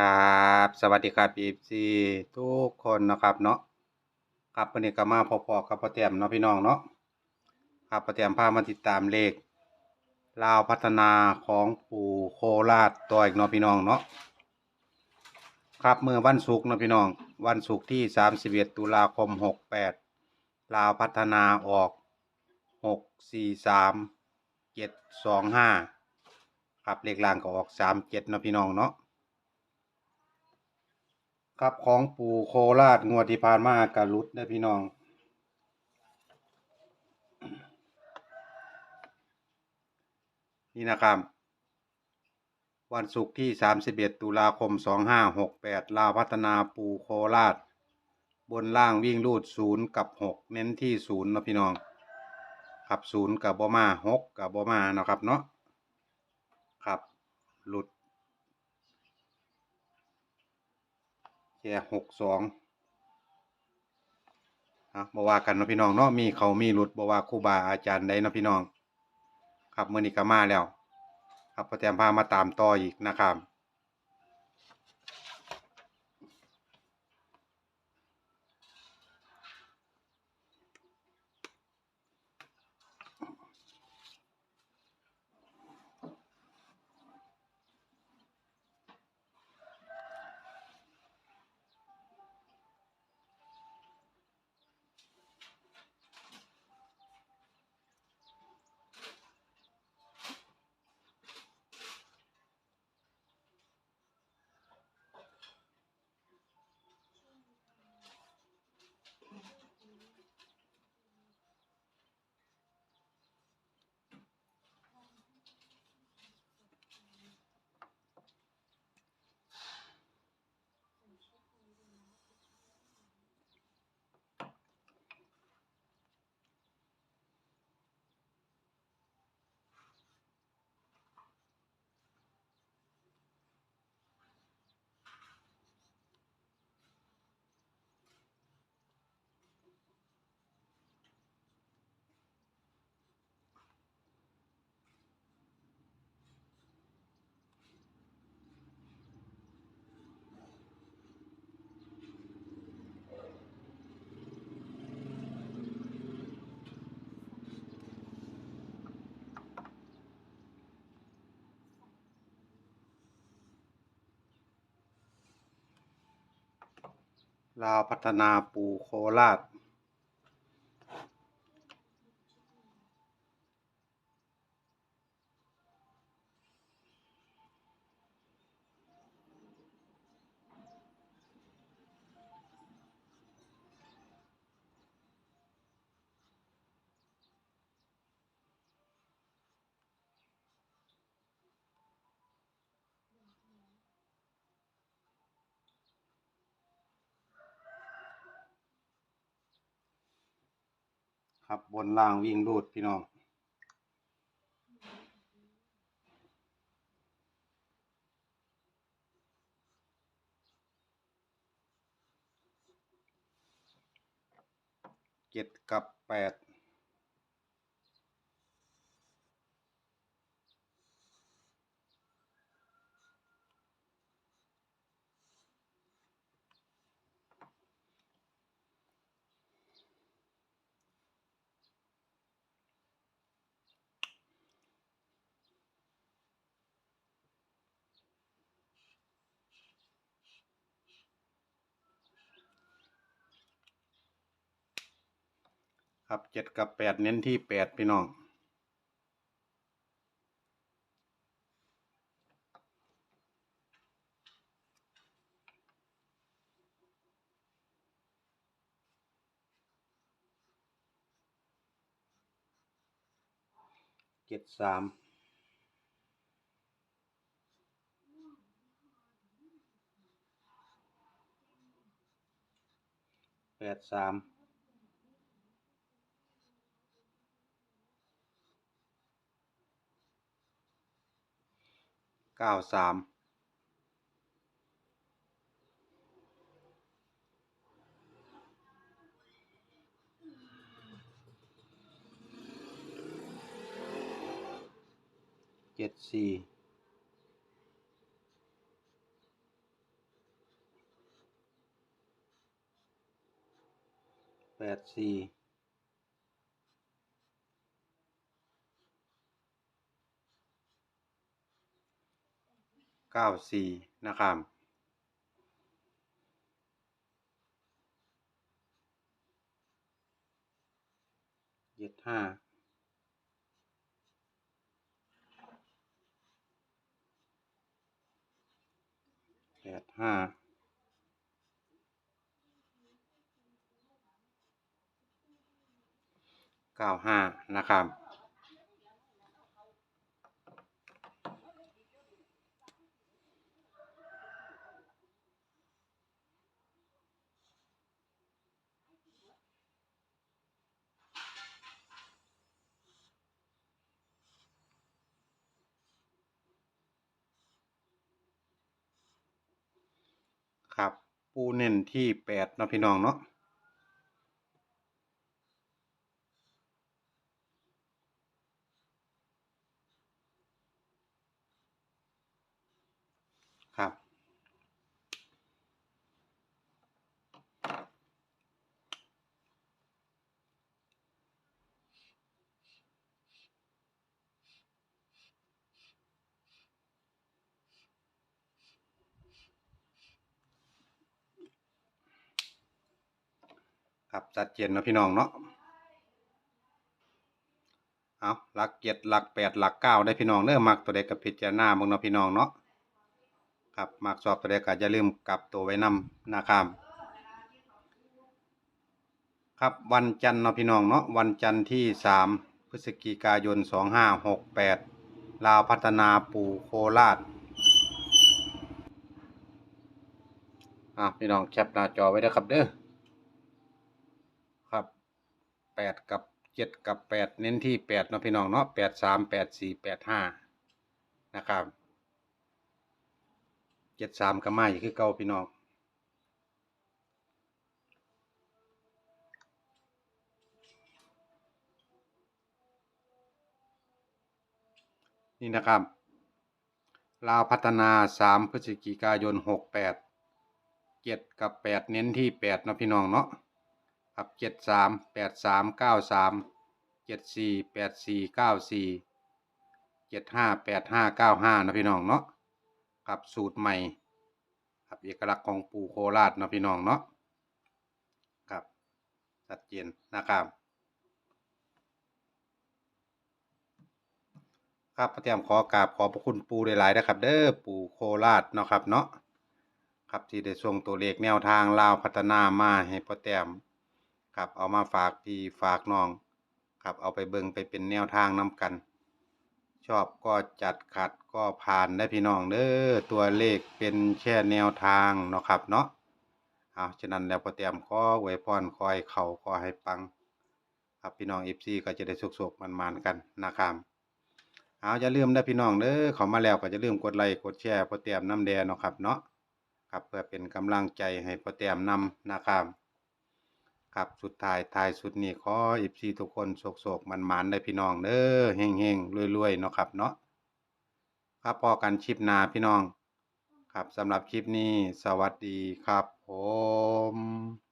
ครับ สวัสดีครับ FC ทุกคนนะครับเนาะครับวันนี้ก็มาพอๆกับพ่อแต้มเนาะพี่น้องเนาะครับพ่อแต้มพามาติดตามเลขลาวพัฒนาของปู่โคราชตัวอีกเนาะพี่น้องเนาะครับเมื่อวันศุกร์เนาะพี่น้อง วันศุกร์ที่31ตุลาคม68ลาวพัฒนาออก643 725ครับเลขล่างก็ออก37เนาะพี่น้องเนาะ ครับของปู่โคราชงวดที่ผ่านมากะลุดได้พี่น้อง นี่นะครับ วันศุกร์ที่ 31 ตุลาคม 2568 ลาพัฒนาปูโคราช บนล่างวิ่งรูด 0 กับ 6 เน้นที่ 0 นะพี่น้อง ครับ 0 กับบอมา 6 กับบอมานะครับเนาะครับ หลุด ค่หกสองนะบว่ากันนาะพี่น้องเนาะมีเขามีหลุดบว่าครูบาอาจารย์ใดเนาะพี่น้อง ครับเมื่อนี้ก็มาแล้ว ครับพอแตมพามาตามต่ออีกนะครับ ลาวพัฒนาปูโคราช ครับบนล่างวิ่งรูดพี่น้องเจ็ดกับแปด ครับเจ็ดกับแปดเน้นที่แปดพี่น้องเจ็ดสามแปดสาม เก้าสามเจ็ดสี่แปดสี่ เก้าสี่นะครับเจ็ดห้าแปดห้าเก้าห้านะครับ ครับ ปูเน้นที่แปดเนาะพี่น้องเนาะ ครับ ครับชัดเจนเนาะพี่น้องเนาะเอาหลักเจ็ดหลักแปดหลักเก้าได้พี่น้องเด้อมักตัวใดกับพิจารณาบิ่งเนาะพี่น้องเนาะครับมักสอบตัวใดก็อย่าลืมกลับตัวไว้นำนะครับครับวันจันทร์เนาะพี่น้องเนาะวันจันทร์ที่สามพฤศจิกายนสองห้าหกแปดลาวพัฒนาปู่โคราชอะพี่น้องแคปหน้าจอไว้ด้วยครับเด้อ แปดกับเจ็ดกับแปดเน้นที่แปดเนาะพี่น้องเนาะแปดสามแปดสี่แปดห้านะครับเจ็ดสามก็มาอยู่คือเก่าพี่น้องนี่นะครับ ลาวพัฒนาสามพฤศจิกายนหกแปดเจ็ดกับแปดเน้นที่แปดเนาะพี่น้องเนาะ ครับเจ็ดสามแปดสามเก้าสามเจ็ดสี่แปดสี่เก้าสี่เจ็ดห้าแปดห้าเก้าห้านะพี่น้องเนาะครับสูตรใหม่ครับเอกลักษณ์ของปูโคราชนะพี่น้องเนาะครับชัดเจนนะครับครับพระเตรียมขอกราบขอบพระคุณปูหลายๆนะครับเด้อปูโคราชเนาะครับเนาะครับที่ได้ส่งตัวเลขแนวทางลาวพัฒนามาให้พ่อแต้ม ครับเอามาฝากพี่ฝากน้องครับเอาไปเบิงไปเป็นแนวทางนํกัน ชอบก็จัดขัดก็ผ่านได้พี่น้องเด้อตัวเลขเป็นแค่แนวทางเนาะครับเนาะเอาฉะนั้นแล้วพอแต้มขอไว้พรคอยเขาขอให้ปัง ครับพี่น้อง FC ก็จะได้สุกๆมันๆกันนะครับเอาอย่าลืมนะพี่น้องเด้อเขามาแล้วก็จะลืมกดไลค์กดแชร์พอเตรียมน้ำแดงเนาะครับเนาะครับเพื่อเป็นกำลังใจให้พอเตรียมนำนะครับ ครับสุดท้ายท้ายสุดนี้ขออิซีทุกคนโศกๆมันมันได้พี่น้องเด้อเฮงเฮงรวยรวยเนาะครับเนาะครับพอกันชิปนาพี่น้อง ครับสำหรับคลิปนี้สวัสดีครับผม